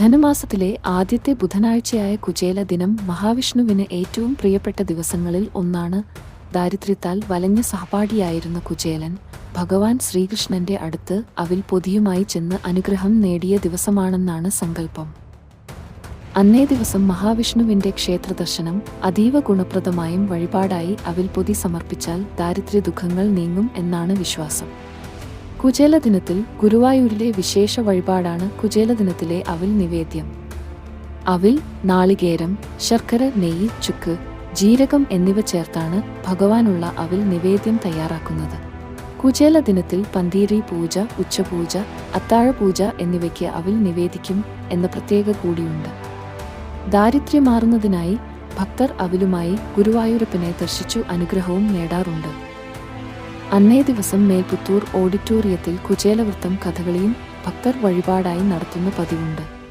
ധനുമാസത്തിലെ ആദ്യത്തെ ബുധനാഴ്ചയായ കുചേല ദിനം മഹാവിഷ്ണുവിന് ഏറ്റവും പ്രിയപ്പെട്ട ദിവസങ്ങളിൽ ഒന്നാണ്. ദാരിദ്ര്യത്താൽ വലഞ്ഞ സഹപാഠിയായിരുന്ന കുചേലൻ ഭഗവാൻ ശ്രീകൃഷ്ണന്റെ അടുത്ത് അവിൽ പൊതിയുമായി ചെന്ന് അനുഗ്രഹം നേടിയ ദിവസമാണെന്നാണ് സങ്കല്പം. അന്നേ ദിവസം മഹാവിഷ്ണുവിന്റെ ക്ഷേത്രദർശനം അതീവ ഗുണപ്രദമായും വഴിപാടായി അവിൽ പൊതി സമർപ്പിച്ചാൽ ദാരിദ്ര്യ ദുഃഖങ്ങൾ നീങ്ങും എന്നാണ് വിശ്വാസം. കുചേല ദിനത്തിൽ ഗുരുവായൂരിലെ വിശേഷ വഴിപാടാണ് കുചേല ദിനത്തിലെ അവിൽ നിവേദ്യം. അവിൽ നാളികേരം ശർക്കര നെയ്യ് ചുക്ക് ജീരകം എന്നിവ ചേർത്താണ് ഭഗവാനുള്ള അവിൽ നിവേദ്യം തയ്യാറാക്കുന്നത്. കുചേല ദിനത്തിൽ പന്തീരി പൂജ ഉച്ചപൂജ അത്താഴപൂജ എന്നിവയ്ക്ക് അവിൽ നിവേദിക്കും എന്ന പ്രത്യേക കൂടിയുണ്ട്. ദാരിദ്ര്യം മാറുന്നതിനായി ഭക്തർ അവിലുമായി ഗുരുവായൂരപ്പനെ ദർശിച്ചു അനുഗ്രഹവും നേടാറുണ്ട്. അന്നേ ദിവസം മേൽപുത്തൂർ ഓഡിറ്റോറിയത്തിൽ കുചേലവൃത്തം കഥകളിയും ഭക്തർ വഴിപാടായി നടത്തുന്ന പതിവുണ്ട്.